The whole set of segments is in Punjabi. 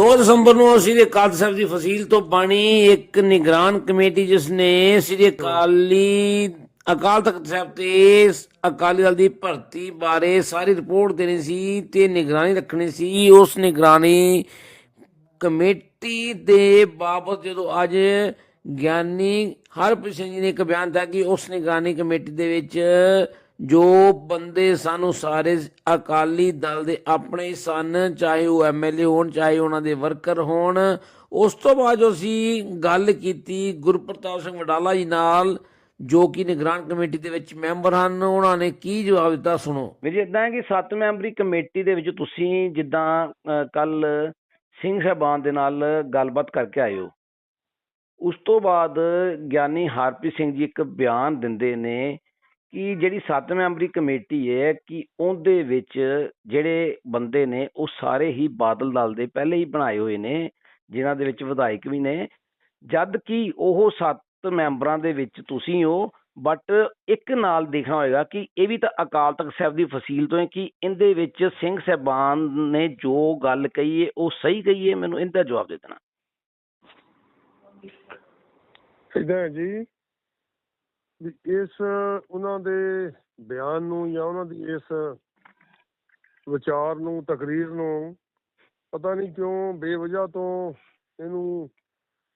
2 ਦਸੰਬਰ ਨੂੰ ਸ੍ਰੀ ਅਕਾਲ ਸਾਹਿਬ ਦੀ ਫਸੀਲ ਤੋਂ ਬਣੀ ਇੱਕ ਨਿਗਰਾਨ ਕਮੇਟੀ ਜਿਸ ਨੇ ਸ੍ਰੀ ਅਕਾਲੀ, ਅਕਾਲ ਤਖਤ ਸਾਹਿਬ ਤੇ ਅਕਾਲੀ ਦਲ ਦੀ ਭਰਤੀ ਬਾਰੇ ਸਾਰੀ ਰਿਪੋਰਟ ਦੇਣੀ ਸੀ ਤੇ ਨਿਗਰਾਨੀ ਰੱਖਣੀ ਸੀ। ਉਸ ਨਿਗਰਾਨੀ ਕਮੇਟੀ ਦੇ ਬਾਬਤ ਜਦੋਂ ਅੱਜ ਗਿਆਨੀ ਹਰਪ੍ਰੀਤ ਸਿੰਘ ਜੀ ਨੇ ਇੱਕ ਬਿਆਨ ਦਿੱਤਾ ਕਿ ਉਸ ਨਿਗਰਾਨੀ ਕਮੇਟੀ ਦੇ ਵਿੱਚ ਜੋ ਬੰਦੇ ਸਾਨੂੰ ਸਾਰੇ ਅਕਾਲੀ ਦਲ ਦੇ ਆਪਣੇ ਹੀ ਸਨ, ਚਾਹੇ ਉਹ ਐਮਐਲਏ ਹੋਣ, ਚਾਹੇ ਉਹਨਾਂ ਦੇ ਵਰਕਰ ਹੋਣ, ਉਸ ਤੋਂ ਬਾਅਦ ਜੋ ਅਸੀਂ ਗੱਲ ਕੀਤੀ ਗੁਰਪ੍ਰਤਾਪ ਸਿੰਘ ਵਡਾਲਾ ਜੀ ਨਾਲ, ਜੋ ਕਿ ਨਿਗਰਾਨ ਕਮੇਟੀ ਦੇ ਵਿੱਚ ਮੈਂਬਰ ਹਨ, ਉਹਨਾਂ ਨੇ ਕੀ ਜਵਾਬ ਦਿੱਤਾ ਸੁਣੋ। ਵੀਰ ਜੀ ਇਦਾਂ ਹੈ ਕਿ ਸੱਤ ਮੈਂਬਰੀ ਕਮੇਟੀ ਦੇ ਵਿੱਚ ਤੁਸੀਂ ਜਿੱਦਾਂ ਕੱਲ ਸਿੰਘ ਸਾਹਿਬਾਨ ਦੇ ਨਾਲ ਗੱਲਬਾਤ ਕਰਕੇ ਆਏ ਹੋ। ਉਸ ਤੋਂ ਬਾਅਦ ਗਿਆਨੀ ਹਰਪ੍ਰੀਤ ਸਿੰਘ ਜੀ ਇੱਕ ਬਿਆਨ ਦਿੰਦੇ ਨੇ ਕਿ ਜਿਹੜੀ ਸੱਤ ਮੈਂਬਰੀ ਕਮੇਟੀ ਹੈ ਕਿ ਉਹਦੇ ਵਿੱਚ ਜਿਹੜੇ ਬੰਦੇ ਨੇ ਉਹ ਸਾਰੇ ਹੀ ਬਾਦਲ ਦਲ ਦੇ ਪਹਿਲੇ ਹੀ ਬਣਾਏ ਹੋਏ ਨੇ, ਜਿਨ੍ਹਾਂ ਦੇ ਵਿੱਚ ਵਿਧਾਇਕ ਵੀ ਨੇ। ਜਦ ਕਿ ਉਹ ਸੱਤ ਮੈਂਬਰਾਂ ਦੇ ਵਿੱਚ ਤੁਸੀਂ ਹੋ ਬਟ ਇੱਕ ਨਾਲ ਦੇਖਣਾ ਹੋਏਗਾ ਕਿ ਇਹ ਵੀ ਤਾਂ ਅਕਾਲ ਤਖਤ ਸਾਹਿਬ ਦੀ ਫਸੀਲ ਤੋਂ ਹੈ ਕਿ ਇਹਦੇ ਵਿੱਚ ਸਿੰਘ ਸਾਹਿਬਾਨ ਨੇ ਜੋ ਗੱਲ ਕਹੀ ਹੈ, ਉਹ ਸਹੀ ਕਹੀ ਹੈ? ਮੈਨੂੰ ਇਹਦਾ ਜਵਾਬ ਦੇ ਦੇਣਾ। ਇਦਾਂ ਜੀ ਵੀ ਇਸ ਉਹਨਾਂ ਦੇ ਬਿਆਨ ਨੂੰ ਜਾਂ ਉਹਨਾਂ ਦੀ ਇਸ ਵਿਚਾਰ ਨੂੰ ਤਕਰੀਰ ਨੂੰ ਪਤਾ ਨਹੀਂ ਕਿਉਂ ਬੇਵਜ੍ਹਾ ਤੋਂ ਇਹਨੂੰ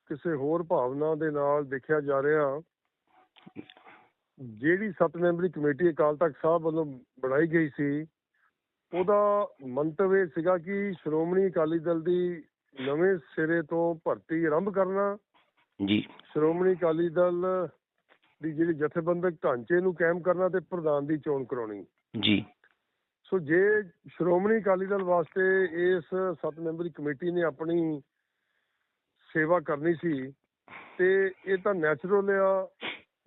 ਕਿਸੇ ਹੋਰ ਭਾਵਨਾ ਦੇ ਨਾਲ ਦੇਖਿਆ ਜਾ ਰਿਹਾ। ਜਿਹੜੀ ਸੱਤ ਮੈਂਬਰੀ ਕਮੇਟੀ ਅਕਾਲ ਤਖਤ ਸਾਹਿਬ ਵੱਲੋਂ ਬਣਾਈ ਗਈ ਸੀ ਉਹਦਾ ਮੰਤਵ ਇਹ ਸੀਗਾ ਕਿ ਸ਼੍ਰੋਮਣੀ ਅਕਾਲੀ ਦਲ ਦੀ ਨਵੇਂ ਸਿਰੇ ਤੋਂ ਭਰਤੀ ਆਰੰਭ ਕਰਨਾ। ਜੀ। ਸ਼੍ਰੋਮਣੀ ਅਕਾਲੀ ਦਲ ਦੀ ਜਿਹੜੀ ਜਥੇਬੰਦਕ ਢਾਂਚੇ ਨੂੰ ਕਾਇਮ ਕਰਨਾ ਤੇ ਪ੍ਰਧਾਨ ਦੀ ਚੋਣ ਕਰਾਉਣੀ। ਜੀ। ਸੋ ਜੇ ਸ਼੍ਰੋਮਣੀ ਅਕਾਲੀ ਦਲ ਵਾਸਤੇ ਇਸ ਸੱਤ ਮੈਂਬਰੀ ਕਮੇਟੀ ਨੇ ਆਪਣੀ ਸੇਵਾ ਕਰਨੀ ਸੀ ਤੇ ਇਹ ਤਾਂ ਨੈਚੁਰਲ ਆ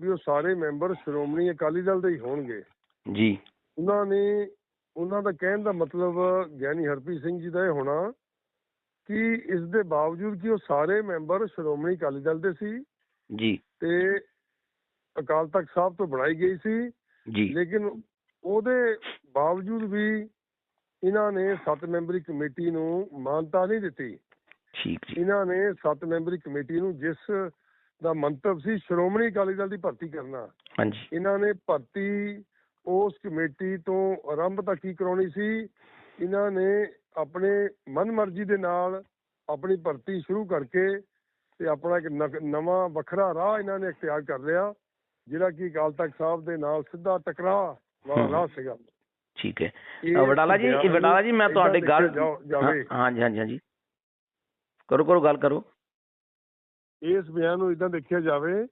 ਵੀ ਉਹ ਸਾਰੇ ਮੈਂਬਰ ਸ਼੍ਰੋਮਣੀ ਅਕਾਲੀ ਦਲ ਦੇ ਹੀ ਹੋਣਗੇ। ਜੀ। ਉਹਨਾਂ ਨੇ ਉਹਨਾਂ ਦਾ ਕਹਿਣ ਦਾ ਮਤਲਬ ਗਿਆਨੀ ਹਰਪ੍ਰੀਤ ਸਿੰਘ ਜੀ ਦਾ ਇਹ ਹੋਣਾ ਕਿ ਇਸ ਦੇ ਬਾਵਜੂਦ ਕਿ ਉਹ ਸਾਰੇ ਮੈਂਬਰ ਸ਼੍ਰੋਮਣੀ ਅਕਾਲੀ ਦਲ ਦੇ ਸੀ ਜੀ। ਤੇ ਅਕਾਲ ਤਖਤ ਸਾਹਿਬ ਤੋਂ ਬਣਾਈ ਗਈ ਸੀ। ਜੀ। ਲੇਕਿਨ ਉਹਦੇ ਬਾਵਜੂਦ ਵੀ ਇਹਨਾਂ ਨੇ ਸੱਤ ਮੈਂਬਰੀ ਕਮੇਟੀ ਨੂੰ ਮਾਨਤਾ ਨਹੀਂ ਦਿੱਤੀ। ਠੀਕ ਜੀ। ਇਹਨਾਂ ਨੇ ਸੱਤ ਮੈਂਬਰੀ ਕਮੇਟੀ ਨੂੰ ਜਿਸ ਦਾ ਮੰਤਵ ਸੀ ਸ਼੍ਰੋਮਣੀ ਅਕਾਲੀ ਦਲ ਦੀ ਭਰਤੀ ਕਰਨਾ। ਹਾਂਜੀ। ਇਹਨਾਂ ਨੇ ਭਰਤੀ ਉਸ ਕਮੇਟੀ ਤੋਂ ਆਰੰਭਤਾ ਕੀ ਕਰਾਉਣੀ ਸੀ। ਇਹਨਾਂ ਨੇ ਆਪਣੇ ਮਨਮਰਜ਼ੀ ਦੇ ਨਾਲ ਆਪਣੀ ਭਰਤੀ ਸ਼ੁਰੂ ਕਰਕੇ ਤੇ ਆਪਣਾ ਇੱਕ ਨਵਾਂ ਵੱਖਰਾ ਰਾਹ ਇਹਨਾਂ ਨੇ ਇਖਤਿਆਰ ਕਰ ਲਿਆ। ਜਿਹੜਾ ਕਿ ਅਕਾਲ ਤਖਤ ਸਾਹਿਬ ਦੇ ਨਾਲ ਸਿੱਧਾ ਟਕਰਾਅ ਵਾਲਾ। ਰਾਹ ਸੀਗਾ। ਠੀਕ ਹੈ। ਵਡਾਲਾ ਜੀ ਵਡਾਲਾ ਜੀ ਮੈਂ ਤੁਹਾਡੀ ਗੱਲ ਹਾਂਜੀ ਹਾਂਜੀ ਹਾਂਜੀ। ਕਰੋ ਕਰੋ ਗੱਲ ਕਰੋ। ਇਸ ਬਿਆਨ ਨੂੰ ਇਦਾਂ ਦੇਖਿਆ ਜਾਵੇ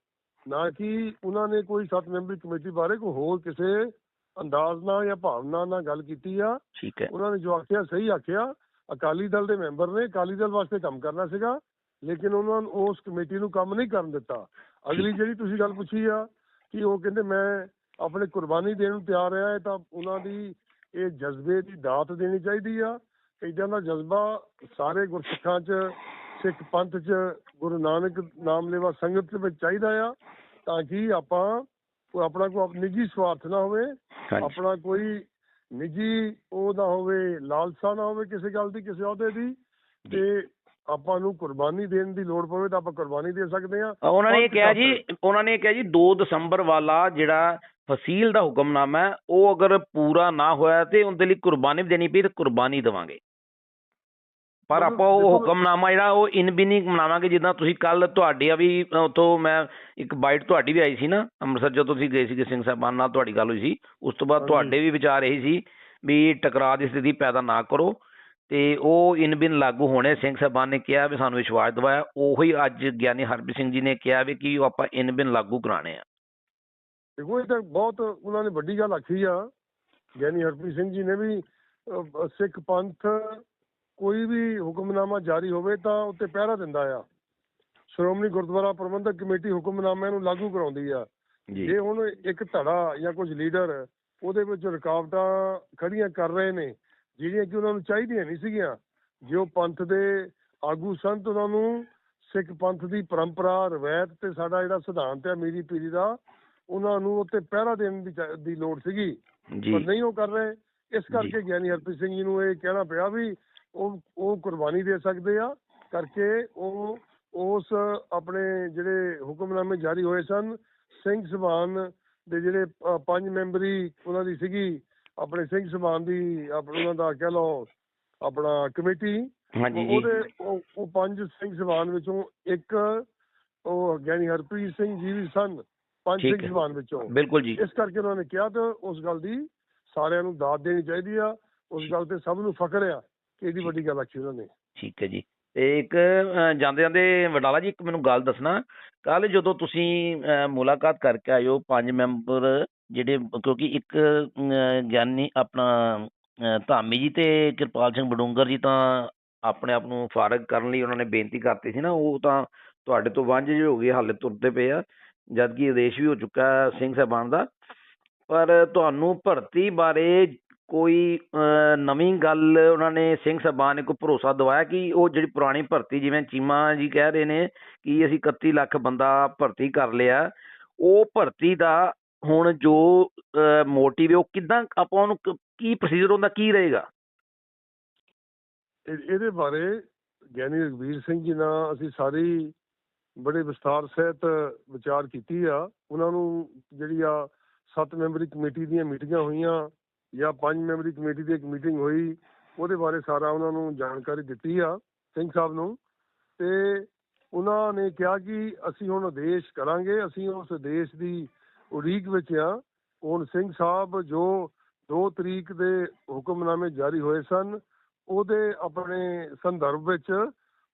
ਨਾ ਕਿ ਉਹਨਾਂ ਨੇ ਕੋਈ ਸੱਤ ਮੈਂਬਰੀ ਕਮੇਟੀ ਬਾਰੇ ਕੋਈ ਹੋਰ ਕਿਸੇ ਅੰਦਾਜ਼ ਨਾਲ ਜਾਂ ਭਾਵਨਾ ਨਾਲ ਗੱਲ ਕੀਤੀ ਆ। ਠੀਕ ਹੈ। ਉਹਨਾਂ ਨੇ ਜੋ ਆਖਿਆ ਸਹੀ ਆਖਿਆ। ਅਕਾਲੀ ਦਲ ਦੇ ਮੈਂਬਰ ਨੇ ਅਕਾਲੀ ਦਲ ਵਾਸਤੇ ਕੰਮ ਕਰਨਾ ਸੀਗਾ ਲੇਕਿਨ ਉਹਨਾਂ ਨੂੰ ਉਸ ਕਮੇਟੀ ਨੂੰ ਕੰਮ ਨਹੀਂ ਕਰਨ ਦਿੱਤਾ। ਅਗਲੀ ਜਿਹੜੀ ਤੁਸੀਂ ਗੱਲ ਪੁੱਛੀ ਆ ਕਿ ਉਹ ਕਹਿੰਦੇ ਮੈਂ ਆਪਣੇ ਕੁਰਬਾਨੀ ਦੇਣ ਨੂੰ ਤਿਆਰ ਆ ਤਾਂ ਉਹਨਾਂ ਦੀ ਇਹ ਜਜ਼ਬੇ ਦੀ ਦਾਤ ਦੇਣੀ ਚਾਹੀਦੀ ਆ। ਇਦਾਂ ਦਾ ਜਜ਼ਬਾ ਸਾਰੇ ਗੁਰਸਿੱਖਾਂ 'ਚ ਸਿੱਖ ਪੰਥ 'ਚ ਗੁਰੂ ਨਾਨਕ ਨਾਮ ਲੈਵਾ ਸੰਗਤ ਵਿੱਚ ਚਾਹੀਦਾ ਆ ਤਾਂ ਕਿ ਆਪਾਂ ਕੋਈ ਆਪਣਾ ਕੋਈ ਨਿੱਜੀ ਸਵਾਰਥ ਨਾ ਹੋਵੇ ਆਪਣਾ ਕੋਈ ਨਿੱਜੀ ਉਹ ਨਾ ਹੋਵੇ ਲਾਲਸਾ ਨਾ ਹੋਵੇ ਕਿਸੇ ਗੱਲ ਦੀ ਕਿਸੇ ਅਹੁਦੇ ਦੀ। ਤੇ ਆਪਾਂ ਨੂੰ ਕੁਰਬਾਨੀ ਦੇਣ ਦੀ ਲੋੜ ਪਵੇ ਤਾਂ ਆਪਾਂ ਕੁਰਬਾਨੀ ਦੇ ਸਕਦੇ ਹਾਂ ਉਹਨਾਂ ਨੇ ਇਹ ਕਿਹਾ ਜੀ। ਉਹਨਾਂ ਨੇ ਇਹ ਕਿਹਾ ਜੀ 2 ਦਸੰਬਰ ਵਾਲਾ ਜਿਹੜਾ ਫਸੀਲ ਦਾ ਹੁਕਮਨਾਮਾ ਹੈ ਉਹ ਅਗਰ ਪੂਰਾ ਨਾ ਹੋਇਆ ਤੇ ਉਹਦੇ ਲਈ ਕੁਰਬਾਨੀ ਵੀ ਦੇਣੀ ਪਈ ਤੇ ਕੁਰਬਾਨੀ ਦੇਵਾਂਗੇ ਪਰ ਆਪਾਂ ਉਹ ਹੁਕਮਨਾਮਾ ਜਿਹੜਾ ਉਹ ਇਨ ਵੀ ਨਹੀਂ ਮਨਾਵਾਂਗੇ ਜਿੱਦਾਂ ਤੁਸੀਂ ਕੱਲ ਤੁਹਾਡੀ ਆ ਵੀ ਉੱਥੋਂ ਮੈਂ ਇੱਕ ਬਾਈਟ ਤੁਹਾਡੀ ਵੀ ਆਈ ਸੀ ਨਾ ਅੰਮ੍ਰਿਤਸਰ ਜਦੋਂ ਤੁਸੀਂ ਗਏ ਸੀਗੇ ਸਿੰਘ ਸਾਹਿਬਾਨ ਨਾਲ ਤੁਹਾਡੀ ਗੱਲ ਹੋਈ ਸੀ ਉਸ ਤੋਂ ਬਾਅਦ। ਤੁਹਾਡੇ ਵੀ ਵਿਚਾਰ ਇਹੀ ਸੀ ਵੀ ਟਕਰਾਅ ਦੀ ਸਥਿਤੀ ਪੈਦਾ ਨਾ ਕਰੋ ਤੇ ਉਹ ਇਨ ਬਿਨ ਲਾਗੂ ਹੋਣੇ ਸਿੰਘ ਸਾਹਿਬਾਨ ਨੇ ਕਿਹਾ ਵੀ ਸਾਨੂੰ ਵਿਸ਼ਵਾਸ ਦਿਵਾਇਆ। ਉਹੀ ਅੱਜ ਗਿਆਨੀ ਹਰਪ੍ਰੀਤ ਸਿੰਘ ਜੀ ਨੇ ਕਿਹਾ ਵੀ ਕਿ ਉਹ ਆਪਾਂ ਇਨ ਬਿਨ ਲਾਗੂ ਕਰਾਣੇ ਆ। ਦੇਖੋ ਇਹ ਤਾਂ ਬਹੁਤ ਉਹਨਾਂ ਨੇ ਵੱਡੀ ਗੱਲ ਆਖੀ ਆ। ਗਿਆਨੀ ਹਰਪ੍ਰੀਤ ਸਿੰਘ ਜੀ ਨੇ ਵੀ ਸਿੱਖ ਪੰਥ ਕੋਈ ਵੀ ਹੁਕਮਨਾਮਾ ਜਾਰੀ ਹੋਵੇ ਤਾਂ ਉੱਤੇ ਪਹਿਰਾ ਦਿੰਦਾ ਆ। ਸ਼੍ਰੋਮਣੀ ਗੁਰਦੁਆਰਾ ਪ੍ਰਬੰਧਕ ਕਮੇਟੀ ਹੁਕਮਨਾਮਿਆਂ ਨੂੰ ਲਾਗੂ ਕਰਾਉਂਦੀ ਆ। ਜੇ। ਹੁਣ ਇੱਕ ਧੜਾ ਜਾਂ ਕੁਝ ਲੀਡਰ ਉਹਦੇ ਵਿੱਚ ਰੁਕਾਵਟਾਂ ਖੜੀਆਂ ਕਰ ਰਹੇ ਨੇ ਜਿਹੜੀਆਂ ਕਿ ਉਹਨਾਂ ਨੂੰ ਚਾਹੀਦੀਆਂ ਨਹੀਂ ਸੀਗੀਆਂ ਜੇ ਪੰਥ ਦੇ ਆਗੂ ਸੰਤ ਉਹਨਾਂ ਨੂੰ ਸਿੱਖ ਪੰਥ ਦੀ ਪਰੰਪਰਾ ਰਵਾਇਤ ਤੇ ਸਾਡਾ ਜਿਹੜਾ ਸਿਧਾਂਤ ਹੈ ਮੀਰੀ ਪੀਰੀ ਦਾ ਉਹਨਾਂ ਨੂੰ ਉੱਤੇ ਪਹਿਰਾ ਦੇਣ ਦੀ ਲੋੜ ਸੀਗੀ। ਪਰ ਨਹੀਂ ਉਹ ਕਰ ਰਹੇ। ਇਸ ਕਰਕੇ ਗਿਆਨੀ ਹਰਪ੍ਰੀਤ ਸਿੰਘ ਜੀ ਨੂੰ ਇਹ ਕਹਿਣਾ ਪਿਆ ਵੀ ਉਹ ਉਹ ਕੁਰਬਾਨੀ ਦੇ ਸਕਦੇ ਆ ਕਰਕੇ ਉਹ ਉਸ ਆਪਣੇ ਜਿਹੜੇ ਹੁਕਮਨਾਮੇ ਜਾਰੀ ਹੋਏ ਸਨ ਸਿੰਘ ਸਭਾਨ ਦੇ ਜਿਹੜੇ ਪੰਜ ਮੈਂਬਰੀ ਉਹਨਾਂ ਦੀ ਸੀਗੀ ਆਪਣੇ ਸਿੰਘ ਸਭਾਨ ਦੀ ਆਪਣਾ ਦਾ ਕਹਿ ਲਓ ਆਪਣਾ ਕਮੇਟੀ ਹਾਂਜੀ ਜੀ। ਉਹਦੇ ਉਹ ਉਹ ਪੰਜ ਸਿੰਘ ਸਭਾਨ ਵਿੱਚੋਂ ਇੱਕ ਉਹ ਗਿਆਨੀ ਹਰਪ੍ਰੀਤ ਸਿੰਘ ਜੀ ਵੀ ਸਨ ਪੰਜ ਠੀਕ ਸਿੰਘ ਹੈ। ਸਭਾਨ ਵਿੱਚੋਂ। ਬਿਲਕੁਲ ਜੀ। ਇਸ ਕਰਕੇ ਉਹਨਾਂ ਨੇ ਕਿਹਾ ਤੇ ਉਸ ਗੱਲ ਦੀ ਸਾਰਿਆਂ ਨੂੰ ਦਾਦ ਦੇਣੀ ਚਾਹੀਦੀ ਆ ਉਸ ਗੱਲ ਤੇ ਸਭ ਨੂੰ ਫਖਰ ਆ ਕਿ ਇਹਦੀ ਵੱਡੀ ਗੱਲ ਆਖੀ ਉਹਨਾਂ ਨੇ। ਠੀਕ ਹੈ ਜੀ। ਤੇ ਇੱਕ ਜਾਂਦੇ ਜਾਂਦੇ ਵਡਾਲਾ ਜੀ ਇੱਕ ਮੈਨੂੰ ਗੱਲ ਦੱਸਣਾ। ਕੱਲ ਜਦੋਂ ਤੁਸੀਂ ਮੁਲਾਕਾਤ ਕਰਕੇ ਹੋ ਪੰਜ ਮੈਂਬਰ ਜਿਹੜੇ ਕਿਉਂਕਿ ਇੱਕ ਗਿਆਨੀ ਆਪਣਾ ਧਾਮੀ ਜੀ ਤੇ ਕਿਰਪਾਲ ਸਿੰਘ ਬਡੂੰਗਰ ਜੀ ਤਾਂ ਆਪਣੇ ਆਪ ਨੂੰ ਫਾਰਗ ਕਰਨ ਲਈ ਉਹਨਾਂ ਨੇ ਬੇਨਤੀ ਕਰਤੀ ਸੀ ਨਾ ਉਹ ਤਾਂ ਤੁਹਾਡੇ ਤੋਂ ਵਾਂਝੇ ਜਿਹੇ ਹੋ ਗਏ ਹਾਲੇ ਤੁਰਦੇ ਪਏ ਆ ਜਦਕਿ ਆਦੇਸ਼ ਵੀ ਹੋ ਚੁੱਕਾ ਸਿੰਘ ਸਾਹਿਬਾਨ ਦਾ। ਪਰ ਤੁਹਾਨੂੰ ਭਰਤੀ ਬਾਰੇ ਕੋਈ ਅਹ, ਨਵੀਂ ਗੱਲ ਉਹਨਾਂ ਨੇ ਸਿੰਘ ਸਾਹਿਬਾਨ ਨੇ ਕੋਈ ਭਰੋਸਾ ਦਵਾਇਆ ਕਿ ਉਹ ਜਿਹੜੀ ਪੁਰਾਣੀ ਭਰਤੀ ਜਿਵੇਂ ਚੀਮਾ ਜੀ ਕਹਿ ਰਹੇ ਨੇ ਕਿ ਅਸੀਂ 31 ਲੱਖ ਬੰਦਾ ਭਰਤੀ ਕਰ ਲਿਆ ਉਹ ਭਰਤੀ ਦਾ ਹੁਣ ਜੋ ਮੋਟਿਵ ਹੈ ਉਹ ਕਿਦਾਂ ਆਪਾਂ ਉਹਨੂੰ ਕੀ ਪ੍ਰੋਸੀਜਰ ਹੁੰਦਾ, ਕੀ ਰਹੇਗਾ? ਇਹਦੇ ਬਾਰੇ ਗਿਆਨੀ ਰਘਵੀਰ ਸਿੰਘ ਜੀ ਨਾਲ ਅਸੀਂ ਸਾਰੀ ਬੜੇ ਵਿਸਥਾਰ ਸਹਿਤ ਵਿਚਾਰ ਕੀਤੀ ਆ। ਉਹਨਾਂ ਨੂੰ ਜਿਹੜੀ ਆ, ਸੱਤ ਮੈਂਬਰੀ ਕਮੇਟੀ ਦੀਆਂ ਮੀਟਿੰਗਾਂ ਹੋਈਆਂ ਜਾਂ ਪੰਜ ਮੈਂਬਰੀ ਕਮੇਟੀ ਦੀ ਇੱਕ ਮੀਟਿੰਗ ਹੋਈ, ਉਹਦੇ ਬਾਰੇ ਸਾਰਾ ਉਹਨਾਂ ਨੂੰ ਜਾਣਕਾਰੀ ਦਿੱਤੀ ਆ, ਸਿੰਘ ਸਾਹਿਬ ਨੂੰ। ਤੇ ਉਹਨਾਂ ਨੇ ਕਿਹਾ ਕਿ ਅਸੀਂ ਹੁਣ ਆਦੇਸ਼ ਕਰਾਂਗੇ, ਅਸੀਂ ਉਸ ਆਦੇਸ਼ ਦੀ ਉਡੀਕ ਵਿੱਚ ਆ ਹੁਣ ਸਿੰਘ ਸਾਹਿਬ ਜੋ 2 ਤਰੀਕ ਦੇ ਹੁਕਮਨਾਮੇ ਜਾਰੀ ਹੋਏ ਸਨ ਉਹਦੇ ਆਪਣੇ ਸੰਦਰਭ ਵਿੱਚ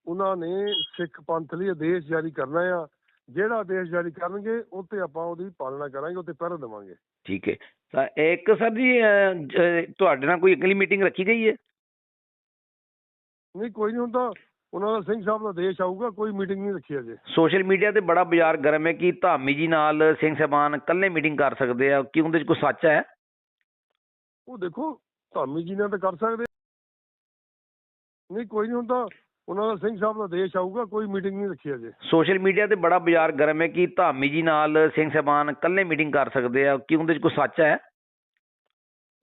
ਉਹਨਾਂ ਨੇ ਸਿੱਖ ਪੰਥ ਲਈ ਆਦੇਸ਼ ਜਾਰੀ ਕਰਨਾ ਆ। ਜਿਹੜਾ ਆਦੇਸ਼ ਜਾਰੀ ਕਰਨਗੇ ਉਹ ਤੇ ਆਪਾਂ ਉਹਦੀ ਪਾਲਣਾ ਕਰਾਂਗੇ ਉਹ ਤੇ ਪਹਿਰਾ ਦੇਵਾਂਗੇ। ਠੀਕ ਹੈ। ਤਾਂ ਇੱਕ ਸਰ ਜ- ਤੁਹਾਡੇ ਨਾਲ ਕੋਈ ਅਗਲੀ ਮੀਟਿੰਗ ਰੱਖੀ ਗਈ ਹੈ? ਨਹੀਂ ਕੋਈ ਨਹੀਂ ਹੁੰਦਾ ਉਹਨਾਂ ਦਾ ਸਿੰਘ ਸਾਹਿਬ ਦਾ ਆਦੇਸ਼ ਆਊਗਾ ਕੋਈ ਮੀਟਿੰਗ ਨਹੀਂ ਰੱਖੀ ਅਜੇ। ਸੋਸ਼ਲ ਮੀਡੀਆ ਤੇ ਬੜਾ ਬਾਜ਼ਾਰ ਗਰਮ ਹੈ ਕਿ ਧਾਮੀ ਜੀ ਨਾਲ ਸਿੰਘ ਸਾਹਿਬਾਨ ਇਕੱਲੇ ਮੀਟਿੰਗ ਕਰ ਸਕਦੇ ਆ ਕੀ ਉਹਦੇ ਚ ਕੋਈ ਸੱਚ ਹੈ? ਉਹ ਦੇਖੋ ਧਾਮੀ ਜੀ ਨੇ ਤਾਂ ਕਰ ਸਕਦੇ। ਨਹੀਂ ਕੋਈ ਨਹੀਂ ਹੁੰਦਾ ਉਹਨਾਂ ਦਾ ਸਿੰਘ ਸਾਹਿਬ ਦਾ ਆਦੇਸ਼ ਆਊਗਾ ਕੋਈ ਮੀਟਿੰਗ ਨਹੀਂ ਰੱਖੀ ਅਜੇ। ਸੋਸ਼ਲ ਮੀਡੀਆ ਤੇ ਬੜਾ ਬਾਜ਼ਾਰ ਗਰਮ ਹੈ ਕਿ ਧਾਮੀ ਜੀ ਨਾਲ ਸਿੰਘ ਸਾਹਿਬਾਨ ਇਕੱਲੇ ਮੀਟਿੰਗ ਕਰ ਸਕਦੇ ਆ ਕੀ ਉਹਦੇ ਚ ਕੋਈ ਸੱਚ ਹੈ?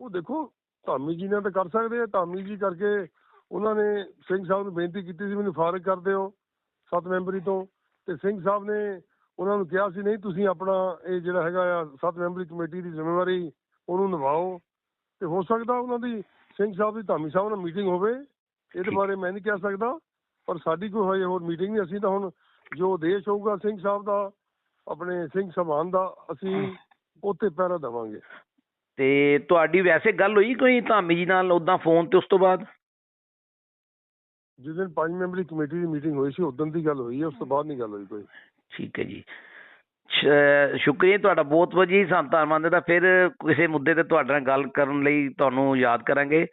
ਉਹ ਦੇਖੋ ਧਾਮੀ ਜੀ ਨੇ ਤਾਂ ਕਰ ਸਕਦੇ ਆ ਧਾਮੀ ਜੀ ਕਰਕੇ ਉਹਨਾਂ ਨੇ ਸਿੰਘ ਸਾਹਿਬ ਨੂੰ ਬੇਨਤੀ ਕੀਤੀ ਸੀ ਮੈਨੂੰ ਫਾਰਗ ਕਰ ਦਿਓ ਸੱਤ ਮੈਂਬਰੀ ਤੋਂ। ਤੇ ਸਿੰਘ ਸਾਹਿਬ ਨੇ ਉਹਨਾਂ ਨੂੰ ਕਿਹਾ ਸੀ ਨਹੀਂ ਤੁਸੀਂ ਆਪਣਾ ਇਹ ਜਿਹੜਾ ਹੈਗਾ ਆ ਸੱਤ ਮੈਂਬਰੀ ਕਮੇਟੀ ਦੀ ਜ਼ਿੰਮੇਵਾਰੀ ਉਹਨੂੰ ਨਿਭਾਓ। ਤੇ ਹੋ ਸਕਦਾ ਉਹਨਾਂ ਦੀ ਸਿੰਘ ਸਾਹਿਬ ਦੀ ਧਾਮੀ ਸਾਹਿਬ ਨਾਲ ਮੀਟਿੰਗ ਹੋਵੇ ਇਹਦੇ। ਬਾਰੇ ਮੈਂ ਨਹੀਂ ਕਹਿ ਸਕਦਾ ਪਰ ਸਾਡੀ ਕੋਈ ਹਜੇ ਹੋਰ ਮੀਟਿੰਗ ਨਹੀਂ ਅਸੀਂ ਤਾਂ ਹੁਣ ਜੋ ਉਦੇਸ਼ ਹੋਊਗਾ ਸਿੰਘ ਸਾਹਿਬ ਦਾ ਆਪਣੇ ਸਿੰਘ ਸਭਾਨ ਦਾ ਅਸੀਂ ਉੱਥੇ ਪਹਿਰਾ ਦੇਵਾਂਗੇ। ਤੇ ਤੁਹਾਡੀ ਵੈਸੇ ਗੱਲ ਹੋਈ ਕੋਈ ਧਾਮੀ ਜੀ ਨਾਲ ਉਦਾਂ ਫੋਨ ਤੇ ਉਸ ਤੋਂ ਬਾਅਦ? ਜਿਸ ਦਿਨ ਪੰਜ ਮੈਂਬਰੀ ਕਮੇਟੀ ਦੀ ਮੀਟਿੰਗ ਹੋਈ ਸੀ ਉਦੋਂ ਦੀ ਗੱਲ ਹੋਈ ਹੈ ਉਸ ਤੋਂ ਬਾਅਦ ਨਹੀਂ ਗੱਲ ਹੋਈ ਕੋਈ। ਠੀਕ ਹੈ ਜੀ। ਸ਼- ਸ਼ੁਕਰੀਆ ਤੁਹਾਡਾ ਬਹੁਤ ਬਹੁਤ ਜੀ ਸਾਨੂੰ ਧੰਨਵਾਦ ਦਾ ਫਿਰ ਕਿਸੇ ਮੁੱਦੇ ਤੇ ਤੁਹਾਡੇ ਨਾਲ ਗੱਲ ਕਰਨ ਲਈ ਤੁਹਾਨੂੰ ਯਾਦ ਕਰਾਂਗੇ।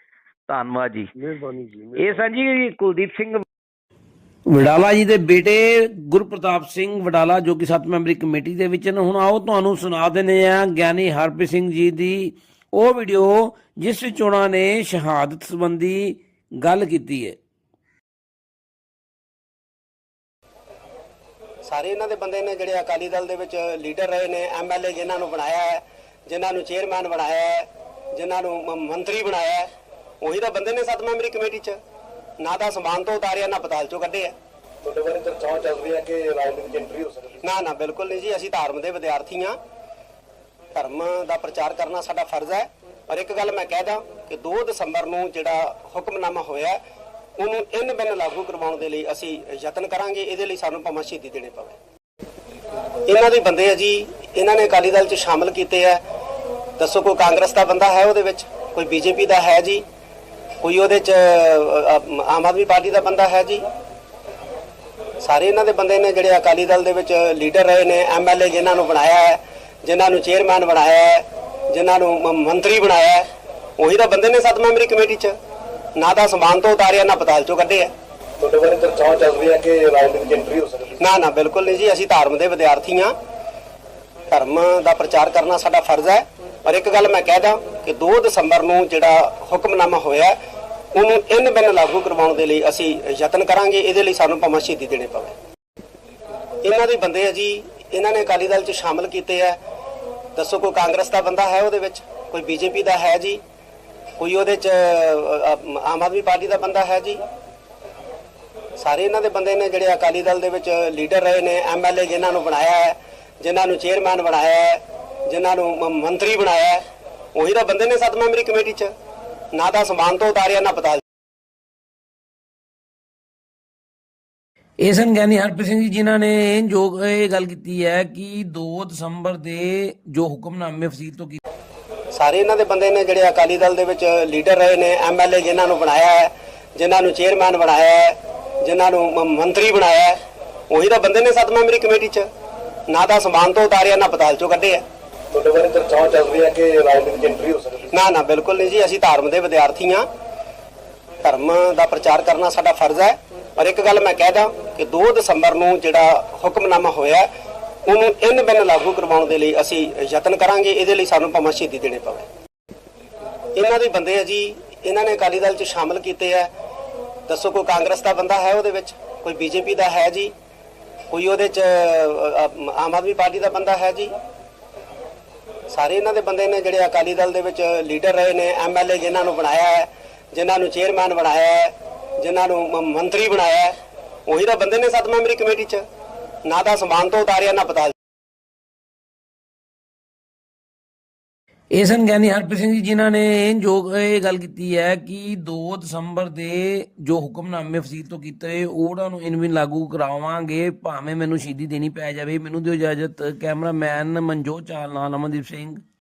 ਧੰਨਵਾਦ ਜੀ। ਮਿਹਰਬਾਨੀ ਜੀ ਇਹ ਸਨ ਜੀ ਕੁਲਦੀਪ ਸਿੰਘ ਵਡਾਲਾ ਜੀ ਦੇ ਬੇਟੇ ਗੁਰਪ੍ਰਤਾਪ ਸਿੰਘ ਵਡਾਲਾ ਜੋ ਕਿ ਸੱਤ ਮੈਂਬਰੀ ਕਮੇਟੀ ਦੇ ਵਿੱਚ ਨੇ ਹੁਣ ਆਓ ਤੁਹਾਨੂੰ ਸੁਣਾ ਦਿੰਦੇ ਆ ਗਿਆਨੀ ਹਰਪ੍ਰੀਤ ਸਿੰਘ ਜੀ ਦੀ ਉਹ ਵੀਡੀਓ ਜਿਸ ਵਿੱਚ ਉਹਨਾਂ ਨੇ ਸ਼ਹਾਦਤ ਸੰਬੰਧੀ ਗੱਲ ਕੀਤੀ ਹੈ। ਸਾਰੇ ਇਹਨਾਂ ਦੇ ਬੰਦੇ ਨੇ ਜਿਹੜੇ ਅਕਾਲੀ ਦਲ ਦੇ ਵਿੱਚ ਲੀਡਰ ਰਹੇ ਨੇ ਐਮਐਲਏ ਜਿਨ੍ਹਾਂ ਨੂੰ ਬਣਾਇਆ ਹੈ ਜਿਨ੍ਹਾਂ ਨੂੰ ਚੇਅਰਮੈਨ ਬਣਾਇਆ ਹੈ ਜਿਨ੍ਹਾਂ ਨੂੰ ਮੰਤਰੀ ਬਣਾਇਆ ਹੈ ਉਹੀ ਤਾਂ ਬੰਦੇ ਨੇ ਸੱਤ ਮੈਂਬਰੀ ਕਮੇਟੀ 'ਚ। ਨਾ ਤਾਂ ਸਮਾਨ ਤੋਂ ਉਤਾਰਿਆ ਨਾ ਪਤਾਲ 'ਚੋਂ ਕੱਢਿਆ। ਤੁਹਾਡੇ ਬਾਰੇ ਚਰਚਾਵਾਂ ਚੱਲ ਰਹੀਆਂ ਕਿ ਰਾਜਨੀਤਿਕ ਐਂਟਰੀ ਹੋ ਸਕਦੀ ਹੈ। ਨਾ ਨਾ ਬਿਲਕੁਲ ਨਹੀਂ ਜੀ ਅਸੀਂ ਧਰਮ ਦੇ ਵਿਦਿਆਰਥੀ ਹਾਂ। ਧਰਮ ਦਾ ਪ੍ਰਚਾਰ ਕਰਨਾ ਸਾਡਾ ਫਰਜ਼ ਹੈ। ਪਰ ਇੱਕ ਗੱਲ ਮੈਂ ਕਹਿ ਦਾਂ ਕਿ 2 ਦਸੰਬਰ ਨੂੰ ਜਿਹੜਾ ਹੁਕਮਨਾਮਾ ਹੋਇਆ ਉਹਨੂੰ ਇਨ ਬਿਨ ਲਾਗੂ ਕਰਵਾਉਣ ਦੇ ਲਈ ਅਸੀਂ ਯਤਨ ਕਰਾਂਗੇ, ਇਹਦੇ ਲਈ ਸਾਨੂੰ ਭਾਵੇਂ ਸ਼ਹੀਦੀ ਦੇਣੀ ਪਵੇ। ਇਹਨਾਂ ਦੇ ਬੰਦੇ ਆ ਜੀ, ਇਹਨਾਂ ਨੇ ਅਕਾਲੀ ਦਲ 'ਚ ਸ਼ਾਮਲ ਕੀਤੇ ਆ। ਦੱਸੋ ਕੋਈ ਕਾਂਗਰਸ ਦਾ ਬੰਦਾ ਹੈ ਉਹਦੇ ਵਿੱਚ? ਕੋਈ ਬੀਜੇਪੀ ਦਾ ਹੈ ਜੀ? ਕੋਈ ਉਹਦੇ 'ਚ ਆਮ ਆਦਮੀ ਪਾਰਟੀ ਦਾ ਬੰਦਾ ਹੈ ਜੀ? ਸਾਰੇ ਇਹਨਾਂ ਦੇ ਬੰਦੇ ਨੇ ਜਿਹੜੇ ਅਕਾਲੀ ਦਲ ਦੇ ਵਿੱਚ ਲੀਡਰ ਰਹੇ ਨੇ ਐਮਐਲਏ ਜਿਨ੍ਹਾਂ ਨੂੰ ਬਣਾਇਆ ਹੈ, ਜਿਨ੍ਹਾਂ ਨੂੰ ਚੇਅਰਮੈਨ ਬਣਾਇਆ ਹੈ, ਜਿਨ੍ਹਾਂ ਨੂੰ ਮੰਤਰੀ ਬਣਾਇਆ ਹੈ, ਉਹੀ ਤਾਂ ਬੰਦੇ ਨੇ ਸੱਤ ਮੈਂਬਰੀ ਕਮੇਟੀ 'ਚ। ਨਾ ਤਾਂ ਸਮਾਨ ਤੋਂ ਉਤਾਰਿਆ ਨਾ ਪਤਾਲ 'ਚੋਂ ਕੱਢਿਆ ਤੁਹਾਡੇ ਬਾਰੇ ਚਰਚਾਵਾਂ ਚੱਲ ਰਹੀਆਂ ਕਿ ਰਾਜਨੀਤਿਕ ਐਂਟਰੀ ਹੋ ਸਕਦੀ ਨਾ ਨਾ ਬਿਲਕੁਲ ਨਹੀਂ ਜੀ ਅਸੀਂ ਧਰਮ ਦੇ ਵਿਦਿਆਰਥੀ ਹਾਂ। ਧਰਮ ਦਾ ਪ੍ਰਚਾਰ ਕਰਨਾ ਸਾਡਾ ਫਰਜ਼ ਹੈ। ਪਰ ਇੱਕ ਗੱਲ ਮੈਂ ਕਹਿ ਦਾਂ ਕਿ 2 ਦਸੰਬਰ ਨੂੰ ਜਿਹੜਾ ਹੁਕਮਨਾਮਾ ਹੋਇਆ ਉਹਨੂੰ ਇਨ ਬਿਨ ਲਾਗੂ ਕਰਵਾਉਣ ਦੇ ਲਈ ਅਸੀਂ ਯਤਨ ਕਰਾਂਗੇ ਇਹਦੇ ਲਈ ਸਾਨੂੰ ਭਾਵੇਂ ਸ਼ਹੀਦੀ ਦੇਣੀ ਪਵੇ। ਇਹਨਾਂ ਦੇ ਬੰਦੇ ਆ ਜੀ ਇਹਨਾਂ ਨੇ ਅਕਾਲੀ ਦਲ 'ਚ ਸ਼ਾਮਲ ਕੀਤੇ ਆ। ਦੱਸੋ ਕੋਈ ਕਾਂਗਰਸ ਦਾ ਬੰਦਾ ਹੈ ਉਹਦੇ ਵਿੱਚ? ਕੋਈ ਬੀਜੇਪੀ ਦਾ ਹੈ ਜੀ? ਕੋਈ ਉਹਦੇ ਚ ਆਮ ਆਦਮੀ ਪਾਰਟੀ ਦਾ ਬੰਦਾ ਹੈ ਜੀ? ਸਾਰੇ ਇਹਨਾਂ ਦੇ ਬੰਦੇ ਨੇ ਜਿਹੜੇ ਅਕਾਲੀ ਦਲ ਦੇ ਵਿੱਚ ਲੀਡਰ ਰਹੇ ਨੇ ਐਮਐਲਏ ਜਿਨ੍ਹਾਂ ਨੂੰ ਬਣਾਇਆ ਹੈ, ਜਿਨ੍ਹਾਂ ਨੂੰ ਚੇਅਰਮੈਨ ਬਣਾਇਆ ਹੈ, ਜਿਨ੍ਹਾਂ ਨੂੰ ਮੰਤਰੀ ਬਣਾਇਆ ਹੈ, ਉਹੀ ਤਾਂ ਬੰਦੇ ਨੇ ਸੱਤ ਮੈਂਬਰੀ ਕਮੇਟੀ 'ਚ। ਨਾ ਤਾਂ ਸਮਾਨ ਤੋਂ ਉਤਾਰਿਆ, ਨਾ ਪਤਾ ਇਹ ਸਨ ਗਿਆਨੀ ਹਰਪ੍ਰੀਤ ਸਿੰਘ ਜੀ, ਜਿਨ੍ਹਾਂ ਨੇ ਜੋ ਇਹ ਗੱਲ ਕੀਤੀ ਹੈ ਕਿ 2 ਦਸੰਬਰ ਦੇ ਜੋ ਹੁਕਮਨਾਮੇ ਫਸੀਲ ਤੋਂ ਕੀਤੀ ਸਾਰੇ ਇਹਨਾਂ ਦੇ ਬੰਦੇ ਨੇ ਜਿਹੜੇ ਅਕਾਲੀ ਦਲ ਦੇ ਵਿੱਚ ਲੀਡਰ ਰਹੇ ਨੇ ਐਮਐਲਏ ਜਿਨ੍ਹਾਂ ਨੂੰ ਬਣਾਇਆ ਹੈ ਜਿਨ੍ਹਾਂ ਨੂੰ ਚੇਅਰਮੈਨ ਬਣਾਇਆ ਹੈ ਜਿਨ੍ਹਾਂ ਨੂੰ ਮੰਤਰੀ ਬਣਾਇਆ ਹੈ ਉਹੀ ਤਾਂ ਬੰਦੇ ਨੇ ਸੱਤ ਮੈਂਬਰੀ ਕਮੇਟੀ 'ਚ। ਨਾ ਤਾਂ ਸਮਾਨ ਤੋਂ ਉਤਾਰਿਆ ਨਾ ਪਤਾਲ 'ਚੋਂ ਕੱਢਿਆ। ਤੁਹਾਡੇ ਬਾਰੇ ਚਰਚਾਵਾਂ ਚੱਲ ਰਹੀਆਂ ਕਿ ਰਾਜਨੀਤਿਕ ਐਂਟਰੀ ਹੋ ਸਕਦੀ ਨਾ ਨਾ ਬਿਲਕੁਲ ਨਹੀਂ ਜੀ ਅਸੀਂ ਧਰਮ ਦੇ ਵਿਦਿਆਰਥੀ ਹਾਂ। ਧਰਮ ਦਾ ਪ੍ਰਚਾਰ ਕਰਨਾ ਸਾਡਾ ਫਰਜ਼ ਹੈ। ਪਰ ਇੱਕ ਗੱਲ ਮੈਂ ਕਹਿ ਦਾਂ ਕਿ 2 ਦਸੰਬਰ ਨੂੰ ਜਿਹੜਾ ਹੁਕਮਨਾਮਾ ਹੋਇਆ ਉਹਨੂੰ ਇਨ ਬਿਨ ਲਾਗੂ ਕਰਵਾਉਣ ਦੇ ਲਈ ਅਸੀਂ ਯਤਨ ਕਰਾਂਗੇ, ਇਹਦੇ ਲਈ ਸਾਨੂੰ ਭਾਵੇਂ ਸ਼ਹੀਦੀ ਦੇਣੀ ਪਵੇ। ਇਹਨਾਂ ਦੇ ਬੰਦੇ ਆ ਜੀ, ਇਹਨਾਂ ਨੇ ਅਕਾਲੀ ਦਲ 'ਚ ਸ਼ਾਮਲ ਕੀਤੇ ਆ। ਦੱਸੋ ਕੋਈ ਕਾਂਗਰਸ ਦਾ ਬੰਦਾ ਹੈ ਉਹਦੇ ਵਿੱਚ? ਕੋਈ ਬੀਜੇਪੀ ਦਾ ਹੈ ਜੀ? ਕੋਈ ਉਹਦੇ 'ਚ ਆਮ ਆਦਮੀ ਪਾਰਟੀ ਦਾ ਬੰਦਾ ਹੈ ਜੀ? ਸਾਰੇ ਇਹਨਾਂ ਦੇ ਬੰਦੇ ਨੇ ਜਿਹੜੇ ਅਕਾਲੀ ਦਲ ਦੇ ਵਿੱਚ ਲੀਡਰ ਰਹੇ ਨੇ ਐਮਐਲਏ ਜਿਨ੍ਹਾਂ ਨੂੰ ਬਣਾਇਆ ਹੈ, ਜਿਨ੍ਹਾਂ ਨੂੰ ਚੇਅਰਮੈਨ ਬਣਾਇਆ ਹੈ, ਜਿਨ੍ਹਾਂ ਨੂੰ ਮੰਤਰੀ ਬਣਾਇਆ ਹੈ, ਉਹੀ ਤਾਂ ਬੰਦੇ ਨੇ ਸੱਤ ਮੈਂਬਰੀ ਕਮੇਟੀ 'ਚ। ਨਾ ਤਾਂ ਸਮਾਨ ਤੋਂ ਉਤਾਰਿਆ, ਨਾ ਪਤਾ ਇਹ ਸਨ ਗਿਆਨੀ ਹਰਪ੍ਰੀਤ ਸਿੰਘ ਜੀ, ਜਿਨ੍ਹਾਂ ਨੇ ਜੋ ਇਹ ਗੱਲ ਕੀਤੀ ਹੈ ਕਿ 2 ਦਸੰਬਰ ਦੇ ਜੋ ਹੁਕਮਨਾਮੇ ਫਸੀਲ ਤੋਂ ਕੀਤੇ, ਉਹਨਾਂ ਨੂੰ ਇਨਵਿਨ ਲਾਗੂ ਕਰਾਵਾਂਗੇ, ਭਾਵੇਂ ਮੈਨੂੰ ਸ਼ਹੀਦੀ ਦੇਣੀ ਪੈ ਜਾਵੇ। ਮੈਨੂੰ ਦਿਓ ਇਜਾਜ਼ਤ, ਕੈਮਰਾਮੈਨ ਮਨਜੋਤ ਚਾਲ ਨਾਲ ਅਮਨਦੀਪ ਸਿੰਘ।